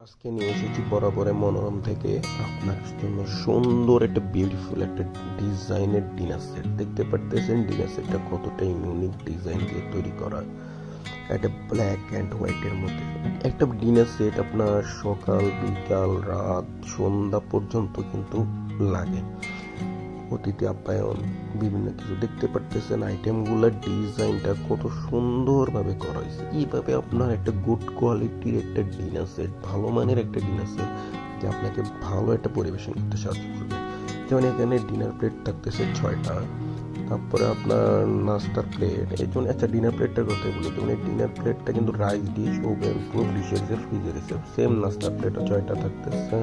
আজকে নিয়ে এসেছি বরাবরে মনোরম থেকে। আপনার জন্য সুন্দর একটা বিউটিফুল একটা ডিজাইনের ডিনার সেট দেখতে পারতেছেন ডিনার সেটটা কতটা ইউনিক ডিজাইন দিয়ে তৈরি করা। একটা ব্ল্যাক অ্যান্ড হোয়াইটের মধ্যে। একটা ডিনার সেট আপনার সকাল, বিকাল, রাত, সন্ধ্যা পর্যন্ত কিন্তু লাগে। অতিথি আপ্যায়ন, বিভিন্ন কিছু দেখতে পারতেছেন আইটেমগুলোর ডিজাইনটা কত সুন্দরভাবে করা হয়েছে। এইভাবে আপনার একটা গুড কোয়ালিটির একটা ডিনার সেট ভালো মানের একটা ডিনার সেট যে আপনাকে ভালো একটা পরিবেশন করতে সাহায্য করবে। যেমন এখানে ডিনার প্লেট থাকতেছে ছয়টা। তারপরে আপনার নাস্তার প্লেট এই জন্য আচ্ছা ডিনার প্লেটটার কথা বলি। যেমন এই ডিনার প্লেটটা কিন্তু রাইস ডিশ ওভেন পুরো ডিশের যে ফ্রিজের হিসেবে সেম নাস্তার প্লেটও ছয়টা থাকতেছে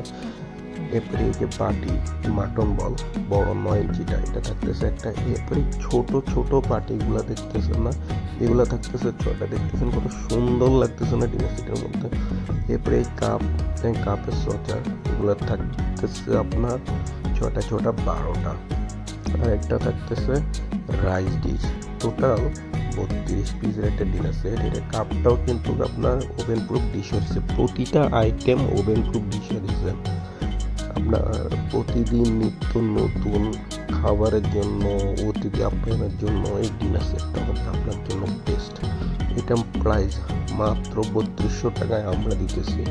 এরপরে যে পাটি মাটন বল বড় নয় ইঞ্চিটা এটা থাকতেছে একটা। এরপরে ছোট ছোট পাটিগুলো দেখতেছেন না? এগুলো থাকতেছে ছটা দেখতেছেন কত সুন্দর লাগতেছে না ডিনার মধ্যে? এরপরে কাপ কাপের সচা এগুলো থাকতেছে আপনার ছটা ছটা বারোটা। আর একটা থাকতেছে রাইস ডিশ টোটাল বত্রিশ পিসের একটা ডিনার আছে। এটা কাপটাও কিন্তু আপনার ওভেন প্রুফ ডিশ হচ্ছে প্রতিটা আইটেম ওভেন প্রুফ ডিশ হচ্ছে আপনার প্রতিদিন নিত্য নতুন খাবারের জন্য, অতিথি আপ্যায়নের জন্য এই ডিনার সেটটা হচ্ছে আপনার জন্য বেস্ট এটা প্রাইস মাত্র বত্রিশশো টাকায় আমরা দিতেছি।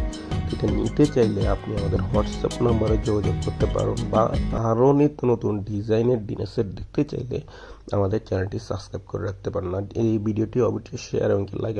এটা নিতে চাইলে আপনি আমাদের হোয়াটসঅ্যাপ নাম্বারে যোগাযোগ করতে পারেন বা আরও নিত্য নতুন ডিজাইনের ডিনার সেট দেখতে চাইলে আমাদের চ্যানেলটি সাবস্ক্রাইব করে রাখতে পারেন। এই ভিডিওটি অবশ্যই শেয়ার এবং লাইক